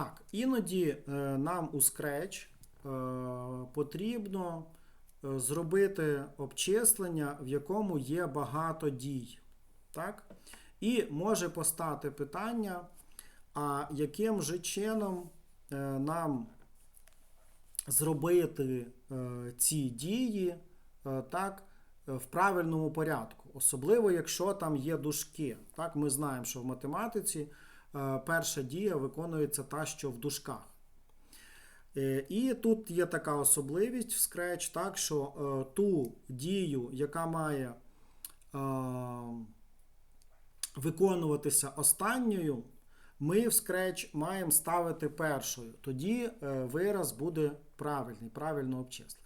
Так, іноді е, нам у Scratch е, потрібно е, зробити обчислення, в якому є багато дій. Так? І може постати питання, а яким же чином нам зробити ці дії так, в правильному порядку. Особливо, якщо там є дужки. Так, ми знаємо, що в математиці перша дія виконується та, що в дужках. Е, І тут є така особливість в Scratch, так, що е, ту дію, яка має е, виконуватися останньою, ми в Scratch маємо ставити першою. Тоді е, вираз буде правильний, правильно обчислить.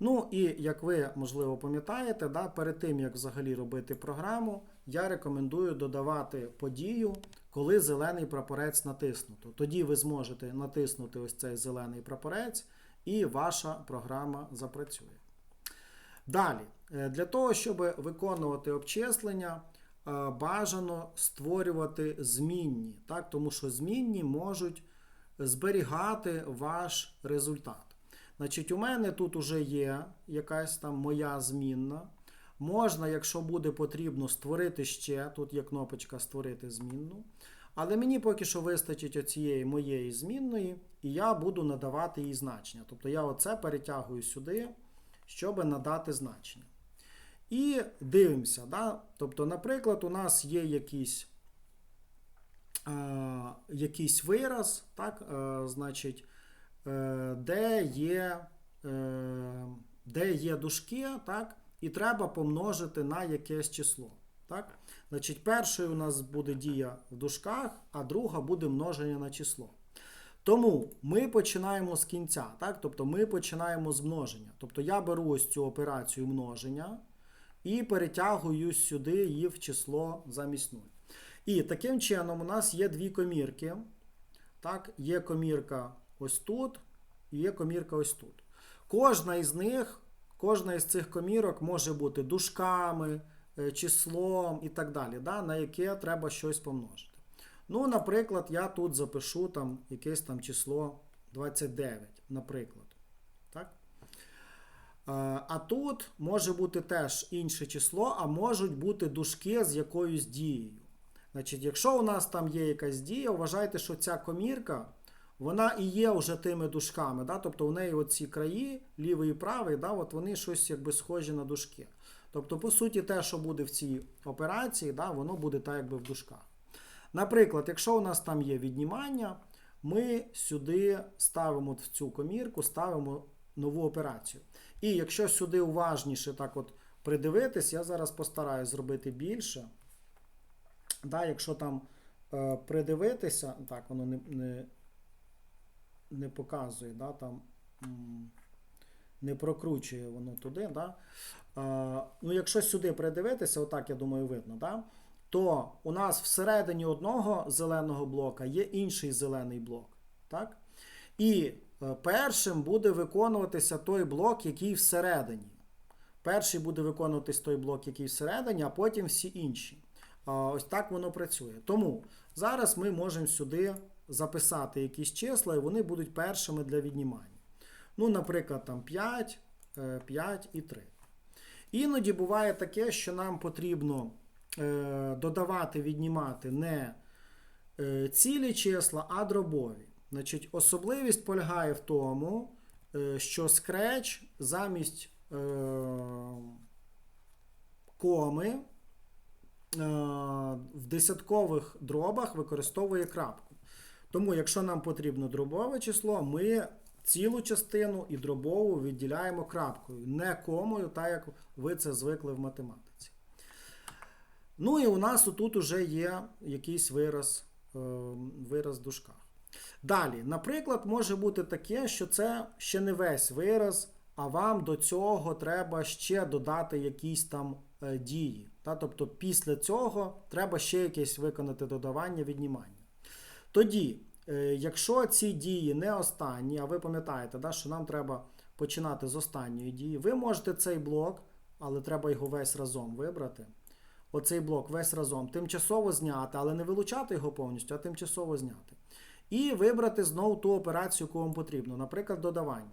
Ну і як ви, можливо, пам'ятаєте, да, перед тим, як взагалі робити програму, я рекомендую додавати подію, коли зелений прапорець натиснуто. Тоді ви зможете натиснути ось цей зелений прапорець, і ваша програма запрацює. Далі, е, для того, щоб виконувати обчислення, е, бажано створювати змінні, так? тому що змінні можуть зберігати ваш результат. Значить, у мене тут уже є якась там моя змінна. Можна, якщо буде потрібно, створити ще. Тут є кнопочка Створити змінну. Але мені поки що вистачить оцієї моєї змінної, і я буду надавати їй значення. Тобто я оце перетягую сюди, щоб надати значення. І дивимося. Да? Тобто, наприклад, у нас є якийсь, е, якийсь вираз, так? Е, значить, е, де є, е, де є дужки, так? І треба помножити на якесь число. Так? Значить, першою у нас буде дія в дужках, а друга буде множення на число. Тому ми починаємо з кінця, так? тобто ми починаємо з множення. Тобто я беру ось цю операцію множення і перетягую сюди її в число замість 0. І таким чином у нас є дві комірки. Так? Є комірка ось тут, і є комірка ось тут. Кожна із них, кожна із цих комірок може бути дужками, е, числом і так далі, да? на яке треба щось помножити. Ну, наприклад, я тут запишу там якесь там число 29, наприклад. Так? Е, А тут може бути теж інше число, а можуть бути дужки з якоюсь дією. Значить, якщо у нас там є якась дія, вважайте, що ця комірка, вона і є вже тими дужками. Да? Тобто у неї оці краї, лівий і правий, да? от вони щось якби схожі на дужки. Тобто, по суті, те, що буде в цій операції, да? воно буде так, якби в дужках. Наприклад, якщо у нас там є віднімання, ми сюди ставимо в цю комірку, ставимо нову операцію. І якщо сюди уважніше так от придивитись, я зараз постараюсь зробити більше. Да, якщо там е, придивитися, так, воно не, не, не показує, да, там не прокручує воно туди. Да. Е, ну, якщо сюди придивитися, отак, я думаю, видно, да, то у нас всередині одного зеленого блока є інший зелений блок. Так? І е, першим буде виконуватися той блок, який всередині. Перший буде виконуватись той блок, який всередині, а потім всі інші. А, Ось так воно працює. Тому зараз ми можемо сюди записати якісь числа, і вони будуть першими для віднімання. Ну, наприклад, там 5, е, 5 і 3. Іноді буває таке, що нам потрібно е, додавати, віднімати не е, цілі числа, а дробові. Значить, особливість полягає в тому, е, що Scratch замість е, коми е, в десяткових дробах використовує крапку. Тому, якщо нам потрібно дробове число, ми цілу частину і дробову відділяємо крапкою, не комою, так як ви це звикли в математиці. Ну і у нас тут уже є якийсь вираз, е, вираз в дужках. Далі, наприклад, може бути таке, що це ще не весь вираз, а вам до цього треба ще додати якісь там е, дії. Тобто після цього треба ще якесь виконати додавання, віднімання. Тоді, е, якщо ці дії не останні, а ви пам'ятаєте, да, що нам треба починати з останньої дії, ви можете цей блок, але треба його весь разом вибрати. Оцей блок весь разом тимчасово зняти, але не вилучати його повністю, а тимчасово зняти. і вибрати знову ту операцію, яку вам потрібно, наприклад, додавання.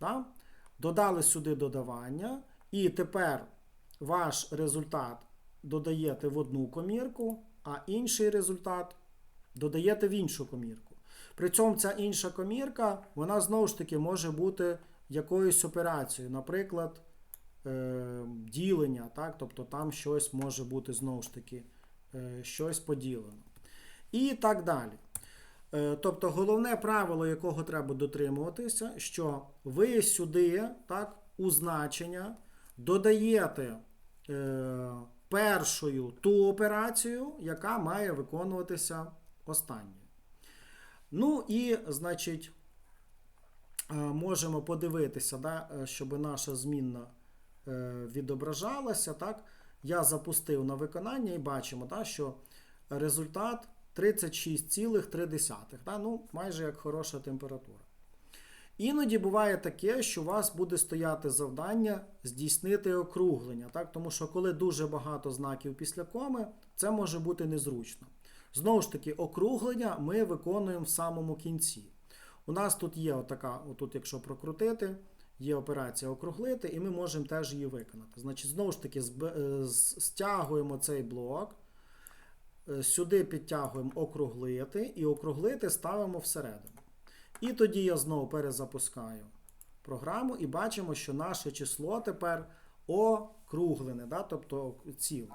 Да? Додали сюди додавання, і тепер ваш результат додаєте в одну комірку, а інший результат додаєте в іншу комірку. При цьому ця інша комірка, вона знову ж таки може бути якоюсь операцією, наприклад, е, ділення, так? тобто там щось може бути знову ж таки е, щось поділено. І так далі. Е, Тобто головне правило, якого треба дотримуватися, що ви сюди, так, у значення додаєте е, першою ту операцію, яка має виконуватися останньою. Ну і, значить, е, можемо подивитися, да, е, щоб наша змінна е, відображалася. Так? Я запустив на виконання і бачимо, да, що результат 36,3. Да? Ну, майже як хороша температура. Іноді буває таке, що у вас буде стояти завдання здійснити округлення, так? тому що коли дуже багато знаків після коми, це може бути незручно. Знову ж таки, округлення ми виконуємо в самому кінці. У нас тут є отака, отут, якщо прокрутити, є операція округлити, і ми можемо теж її виконати. Значить, знову ж таки, е, стягуємо цей блок, е, сюди підтягуємо округлити, і округлити ставимо всередину. І тоді я знову перезапускаю програму і бачимо, що наше число тепер округлене, да? тобто ціле.